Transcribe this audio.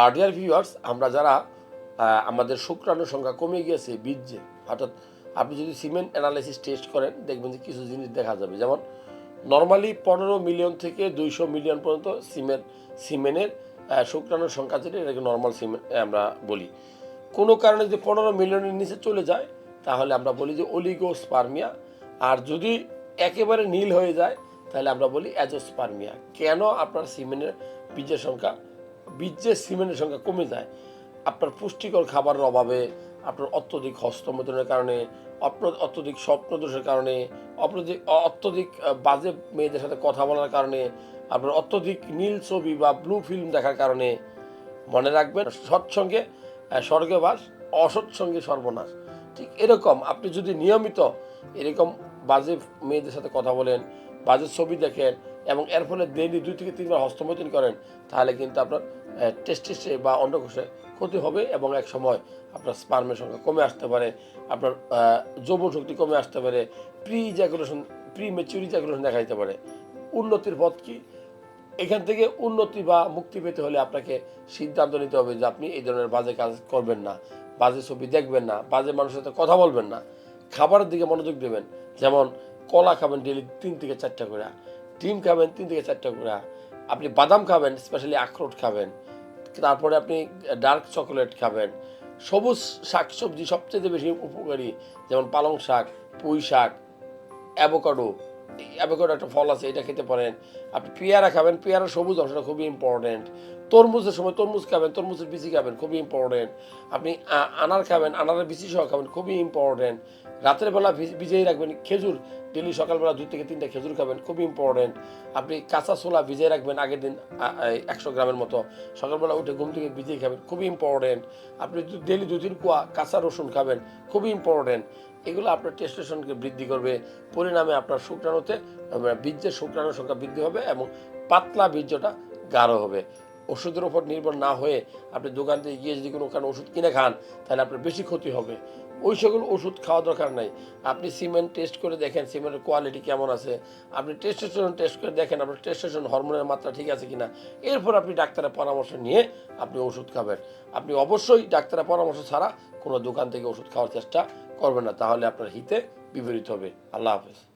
আর dear viewers আমরা যারা আমাদের শুক্রাণুর সংখ্যা কমে গিয়েছে বীর্যে অর্থাৎ আপনি যদি সিমেন্ট অ্যানালাইসিস টেস্ট করেন দেখবেন যে কিছু জিনিস দেখা যাবে। যেমন নর্মালি পনেরো মিলিয়ন থেকে দুইশো মিলিয়ন পর্যন্ত সিমেন্ট সিমেন্টের আহ, শুক্রাণুর সংখ্যা যেটা এটাকে নর্মাল সিমেন্ট আমরা বলি। কোনো কারণে যদি পনেরো মিলিয়নের নিচে চলে যায় তাহলে আমরা বলি যে অলিগোস্পার্মিয়া আর যদি একেবারে নীল হয়ে যায় তাহলে আমরা বলি অ্যাজোস্পার্মিয়া। কেন আপনার সিমেন্টের বীজের সংখ্যা বীজের সিমেন্টের সংখ্যা কমে যায়। আপনার পুষ্টিকর খাবারের অভাবে আপনার অত্যধিক হস্তমতনের কারণে অত্যধিক স্বপ্নদোষের কারণে অত্যধিক অত্যধিক বাজে মেয়েদের সাথে কথা বলার কারণে আপনার অত্যধিক নীল ছবি বা ব্লু ফিল্ম দেখার কারণে মনে রাখবেন সৎসঙ্গে আহ, স্বর্গবাস অসৎসঙ্গে সর্বনাশ। ঠিক এরকম আপনি যদি নিয়মিত এরকম বাজে মেয়েদের সাথে কথা বলেন বাজে ছবি দেখেন এবং এর ফলে ডেইলি দুই থেকে তিনবার হস্তমৈথুন করেন, তাহলে কিন্তু আপনার টেস্টিসে বা অন্ডকোষে ক্ষতি হবে এবং এক সময় আপনার স্পার্মের সংখ্যা কমে আসতে পারে, আপনার যৌবন শক্তি কমে আসতে পারে প্রি জ্যাকুলেশন প্রি ম্যাচুরি জ্যাকুলেশন দেখা দিতে পারে। উন্নতির পথ কি? এখান থেকে উন্নতি বা মুক্তি পেতে হলে আপনাকে সিদ্ধান্ত নিতে হবে যে আপনি এই ধরনের বাজে কাজ করবেন না, বাজে ছবি দেখবেন না, বাজে মানুষের সাথে কথা বলবেন না। খাবারের দিকে মনোযোগ দেবেন, যেমন কলা খাবেন ডেলি তিন থেকে চারটা করে। ডিম খাবেন, তিন থেকে চারটা করে আপনি বাদাম খাবেন স্পেশালি আখরোট খাবেন। তারপরে আপনি ডার্ক চকোলেট খাবেন। সবুজ শাক সবজি সবচেয়ে বেশি উপকারী, যেমন পালং শাক, পুঁই শাক অ্যাভোকাডো অ্যাভোকাডো একটা ফল আছে, এটা খেতে পারেন। আপনি পেয়ারা খাবেন, পেয়ারা সবুজ, অংশটা খুবই ইম্পর্টেন্ট তরমুজের সময় তরমুজ খাবেন, তরমুজের বিচি খাবেন, খুবই ইম্পর্টেন্ট আপনি আনার খাবেন, আনারের বিচি সহ খাবেন, খুবই ইম্পর্টেন্ট রাতের বেলা ভিজ- ভিজিয়ে রাখবেন, খেজুর ডেলি সকালবেলা দুই থেকে তিনটা খেজুর খাবেন, খুবই ইম্পর্টেন্ট আপনি কাঁচা ছোলা ভিজিয়ে রাখবেন, আগের দিন একশো গ্রামের মতো। সকালবেলা উঠে ঘুম থেকে ভিজিয়ে খাবেন, খুবই ইম্পর্টেন্ট আপনি ডেলি দুই তিন কুয়া কাঁচা রসুন খাবেন, খুবই ইম্পর্টেন্ট এগুলো আপনার টেস্টেশনকে বৃদ্ধি করবে। পরিণামে আপনার শুক্রাণুতে বীর্যের শুক্রাণুর সংখ্যা বৃদ্ধি হবে এবং পাতলা বীর্যটা গাঢ় হবে। ওষুধের উপর নির্ভর না হয়ে আপনি দোকান থেকে গিয়ে যদি কোনো কারণে ওষুধ কিনে খান, তাহলে আপনার বেশি ক্ষতি হবে। ওই সকল ওষুধ খাওয়া দরকার নাই। আপনি সিমেন্ট টেস্ট করে দেখেন সিমেন্টের কোয়ালিটি কেমন আছে। আপনি টেস্টেশন টেস্ট করে দেখেন আপনার টেস্টেশন হরমোনের মাত্রা ঠিক আছে কিনা। এরপর আপনি ডাক্তারের পরামর্শ নিয়ে আপনি ওষুধ খাবেন। আপনি অবশ্যই ডাক্তারের পরামর্শ ছাড়া কোনো দোকান থেকে ওষুধ খাওয়ার চেষ্টা করবেন না। তাহলে আপনার হিতে বিপরীত হবে। আল্লাহ হাফেজ।